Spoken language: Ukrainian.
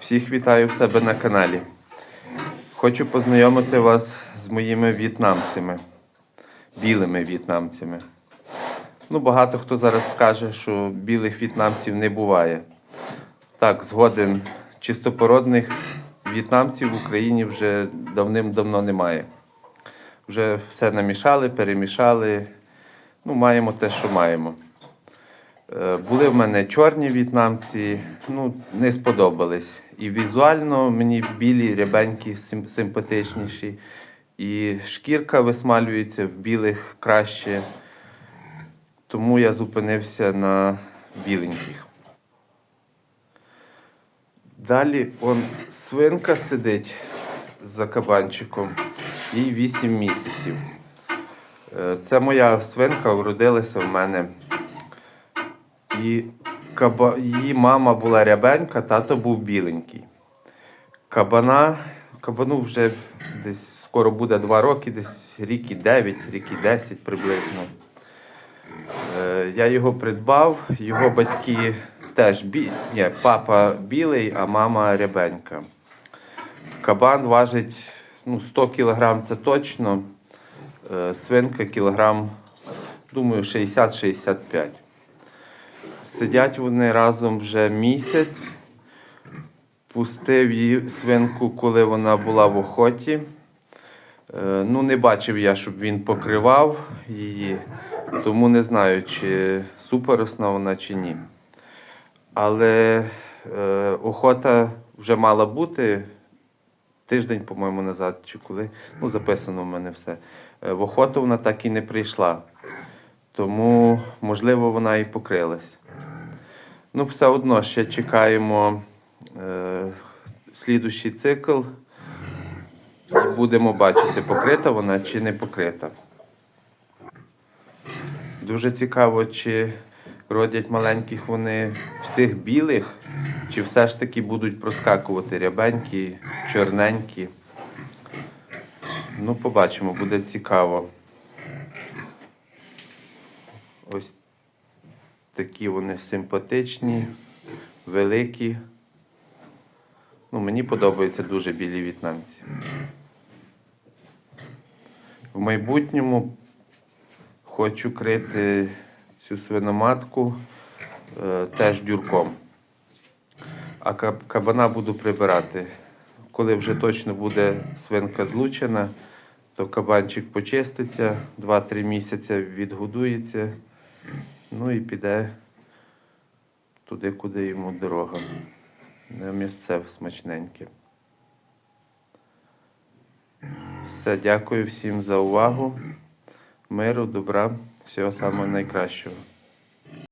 Всіх вітаю в себе на каналі. Хочу познайомити вас з моїми в'єтнамцями, білими в'єтнамцями. Ну, багато хто зараз скаже, що білих в'єтнамців не буває. Так, згоден, чистопородних в'єтнамців в Україні вже давним-давно немає. Вже все намішали, перемішали. Ну, маємо те, що маємо. Е, Були в мене чорні в'єтнамці, ну, не сподобались. І візуально мені білі, рябенькі, симпатичніші. І шкірка висмалюється в білих краще. Тому я зупинився на біленьких. Далі он свинка сидить за кабанчиком, їй 8 місяців. Е, Це моя свинка вродилася в мене. І каба... її мама була рябенька, тато був біленький. Кабана, кабану вже десь скоро буде 2 роки, десь рік і 9, рік і 10 приблизно. Е, Я його придбав, його батьки теж бі... Ні, папа білий, а мама рябенька. Кабан важить ну, 100 кг це точно. Е, Свинка кілограм, думаю, 60-65. Сидять вони разом вже місяць. Пустив її свинку, коли вона була в охоті. Е, Ну, не бачив я, щоб він покривав її, тому не знаю, чи суперосна вона чи ні. Але е, охота вже мала бути тиждень, по-моєму, назад, чи коли. Ну, записано в мене все. Е, в охоту вона так і не прийшла. Тому, можливо, вона і покрилась. Ну, все одно ще чекаємо е, слідущий цикл. І будемо бачити, покрита вона чи не покрита. Дуже цікаво, чи родять маленьких вони всіх білих, чи все ж таки будуть проскакувати рябенькі, чорненькі. Ну, побачимо, буде цікаво. Ось такі вони симпатичні, великі. Ну, мені подобаються дуже білі в'єтнамці. В майбутньому хочу крити цю свиноматку е, теж дюрком. А кабана буду прибирати. Коли вже точно буде свинка злучена, то кабанчик почиститься, 2-3 місяці відгодується, ну і піде туди, куди йому дорога. На місце смачненьке. Все, дякую всім за увагу. Миру, добра, всього самого найкращого.